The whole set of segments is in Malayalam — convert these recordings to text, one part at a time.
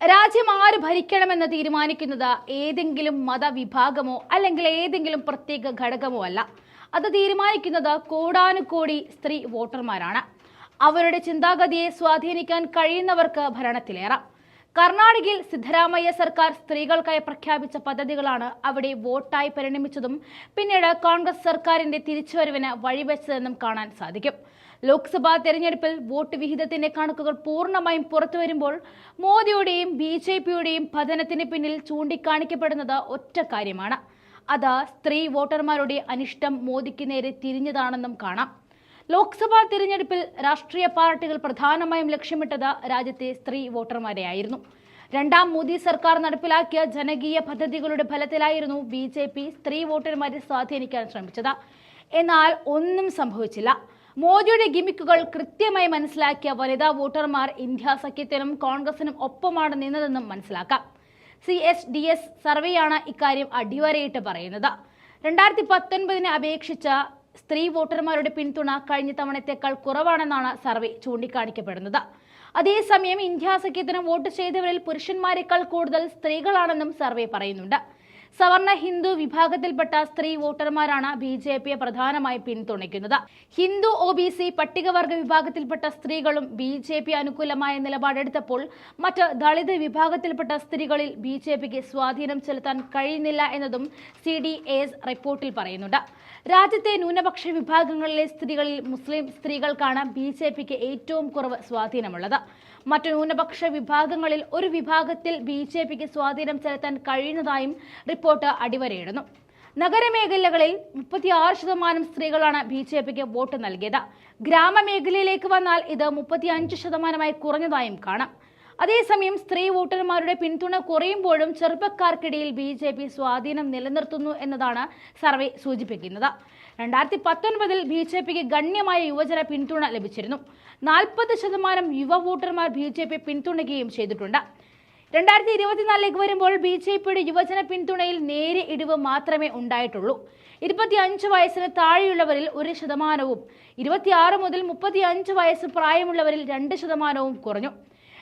രാജ്യം ആര് ഭരിക്കണമെന്ന് തീരുമാനിക്കുന്നത് ഏതെങ്കിലും മതവിഭാഗമോ അല്ലെങ്കിൽ ഏതെങ്കിലും പ്രത്യേക ഘടകമോ അല്ല. അത് തീരുമാനിക്കുന്നത് കോടാനുകോടി സ്ത്രീ വോട്ടർമാരാണ്. അവരുടെ ചിന്താഗതിയെ സ്വാധീനിക്കാൻ കഴിയുന്നവർക്ക് ഭരണത്തിലേറാം. കർണാടകയിൽ സിദ്ധരാമയ്യ സർക്കാർ സ്ത്രീകൾക്കായി പ്രഖ്യാപിച്ച പദ്ധതികളാണ് അവിടെ വോട്ടായി പരിണമിച്ചതും പിന്നീട് കോൺഗ്രസ് സർക്കാരിന്റെ തിരിച്ചുവരവിന് വഴിവെച്ചതെന്നും കാണാൻ സാധിക്കും. ലോക്സഭാ തെരഞ്ഞെടുപ്പിൽ വോട്ട് വിഹിതത്തിന്റെ കണക്കുകൾ പൂർണമായും പുറത്തുവരുമ്പോൾ മോദിയുടെയും ബി ജെ പിയുടെയും പതനത്തിന് പിന്നിൽ ചൂണ്ടിക്കാണിക്കപ്പെടുന്നത് ഒറ്റ കാര്യമാണ്. അത് സ്ത്രീ വോട്ടർമാരുടെ അനിഷ്ടം മോദിക്ക് നേരെ തിരിഞ്ഞതാണെന്നും കാണാം. ലോക്സഭാ തിരഞ്ഞെടുപ്പിൽ രാഷ്ട്രീയ പാർട്ടികൾ പ്രധാനമായും ലക്ഷ്യമിട്ടത് രാജ്യത്തെ സ്ത്രീ വോട്ടർമാരെയായിരുന്നു. രണ്ടാം മോദി സർക്കാർ നടപ്പിലാക്കിയ ജനകീയ പദ്ധതികളുടെ ഫലത്തിലായിരുന്നു ബി ജെ പി സ്ത്രീ വോട്ടർമാരെ സ്വാധീനിക്കാൻ ശ്രമിച്ചത്. എന്നാൽ ഒന്നും സംഭവിച്ചില്ല. മോദിയുടെ ഗിമിക്കുകൾ കൃത്യമായി മനസ്സിലാക്കിയ വനിതാ വോട്ടർമാർ ഇന്ത്യ സഖ്യത്തിനും കോൺഗ്രസിനും ഒപ്പമാണ് നിന്നതെന്നും മനസ്സിലാക്കാം. സി എസ് ഡി എസ് സർവേയാണ് ഇക്കാര്യം അടിവരയിട്ട് പറയുന്നത്. രണ്ടായിരത്തി പത്തൊൻപതിനെ അപേക്ഷിച്ച സ്ത്രീ വോട്ടർമാരുടെ പിന്തുണ കഴിഞ്ഞ തവണത്തേക്കാൾ കുറവാണെന്നാണ് സർവേ ചൂണ്ടിക്കാണിക്കപ്പെടുന്നത്. അതേസമയം ഇന്ത്യ സഖ്യത്തിന് വോട്ട് ചെയ്തവരിൽ പുരുഷന്മാരെക്കാൾ കൂടുതൽ സ്ത്രീകളാണെന്നും സർവേ പറയുന്നുണ്ട്. സവർണ ഹിന്ദു വിഭാഗത്തിൽപ്പെട്ട സ്ത്രീ വോട്ടർമാരാണ് ബി ജെ പിയെ പ്രധാനമായി പിന്തുണയ്ക്കുന്നത്. ഹിന്ദു ഒ ബി സി പട്ടികവർഗ വിഭാഗത്തിൽപ്പെട്ട സ്ത്രീകളും ബി ജെ പി അനുകൂലമായ നിലപാടെടുത്തപ്പോൾ മറ്റ് ദളിത് വിഭാഗത്തിൽപ്പെട്ട സ്ത്രീകളിൽ ബി ജെ പിക്ക് സ്വാധീനം ചെലുത്താൻ കഴിയുന്നില്ല എന്നതും സി ഡി എസ് റിപ്പോർട്ടിൽ പറയുന്നുണ്ട്. രാജ്യത്തെ ന്യൂനപക്ഷ വിഭാഗങ്ങളിലെ സ്ത്രീകളിൽ മുസ്ലിം സ്ത്രീകൾക്കാണ് ബി ജെ പിക്ക് ഏറ്റവും കുറവ് സ്വാധീനമുള്ളത്. മറ്റു ന്യൂനപക്ഷ വിഭാഗങ്ങളിൽ ഒരു വിഭാഗത്തിൽ ബി ജെ പിക്ക് സ്വാധീനം ചെലുത്താൻ കഴിയുന്നതായും റിപ്പോർട്ട് അടിവരയിടുന്നു. നഗരമേഖലകളിൽ മുപ്പത്തിയാറ് ശതമാനം സ്ത്രീകളാണ് ബി ജെ പിക്ക് വോട്ട് നൽകിയത്. ഗ്രാമമേഖലയിലേക്ക് വന്നാൽ ഇത് മുപ്പത്തിയഞ്ച് ശതമാനമായി കുറഞ്ഞതായും കാണാം. അതേസമയം സ്ത്രീ വോട്ടർമാരുടെ പിന്തുണ കുറയുമ്പോഴും ചെറുപ്പക്കാർക്കിടയിൽ ബി ജെ പി സ്വാധീനം നിലനിർത്തുന്നു എന്നതാണ് സർവേ സൂചിപ്പിക്കുന്നത്. രണ്ടായിരത്തി പത്തൊൻപതിൽ ബി ജെ പിക്ക് ഗണ്യമായ യുവജന പിന്തുണ ലഭിച്ചിരുന്നു. നാൽപ്പത് ശതമാനം യുവ വോട്ടർമാർ ബി ജെ പി പിന്തുണയ്ക്കുകയും ചെയ്തിട്ടുണ്ട്. രണ്ടായിരത്തി ഇരുപത്തിനാലിലേക്ക് വരുമ്പോൾ ബി ജെ പിയുടെ യുവജന പിന്തുണയിൽ നേരിയ ഇടിവ് മാത്രമേ ഉണ്ടായിട്ടുള്ളൂ. ഇരുപത്തിയഞ്ച് വയസ്സിന് താഴെയുള്ളവരിൽ ഒരു ശതമാനവും ഇരുപത്തിയാറ് മുതൽ മുപ്പത്തിയഞ്ച് വയസ്സ് പ്രായമുള്ളവരിൽ രണ്ട് ശതമാനവും കുറഞ്ഞു.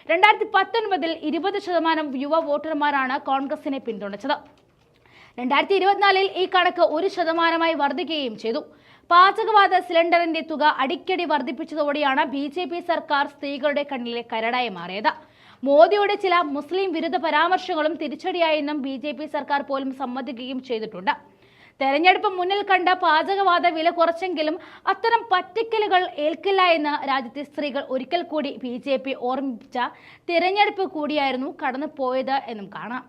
രണ്ടായിരത്തി പത്തൊൻപതിൽ ഇരുപത് ശതമാനം യുവ വോട്ടർമാരാണ് കോൺഗ്രസിനെ പിന്തുണച്ചത്. രണ്ടായിരത്തി ഇരുപത്തിനാലിൽ ഈ കണക്ക് ഒരു ശതമാനമായി വർദ്ധിക്കുകയും ചെയ്തു. പാചകവാത സിലിണ്ടറിന്റെ തുക അടിക്കടി വർദ്ധിപ്പിച്ചതോടെയാണ് ബി സർക്കാർ സ്ത്രീകളുടെ കണ്ണിലെ കരടായി മാറിയത്. മോദിയുടെ ചില മുസ്ലിം വിരുദ്ധ പരാമർശങ്ങളും തിരിച്ചടിയായെന്നും ബി ജെ പി സർക്കാർ പോലും സമ്മതിക്കുകയും ചെയ്തിട്ടുണ്ട്. തെരഞ്ഞെടുപ്പ് മുന്നിൽ കണ്ട പാചകവാദ വില കുറച്ചെങ്കിലും അത്തരം പറ്റിക്കലുകൾ ഏൽക്കില്ല എന്ന് രാജ്യത്തെ സ്ത്രീകൾ ഒരിക്കൽ കൂടി ബി ഓർമ്മിപ്പിച്ച തിരഞ്ഞെടുപ്പ് കൂടിയായിരുന്നു കടന്നുപോയത് എന്നും കാണാം.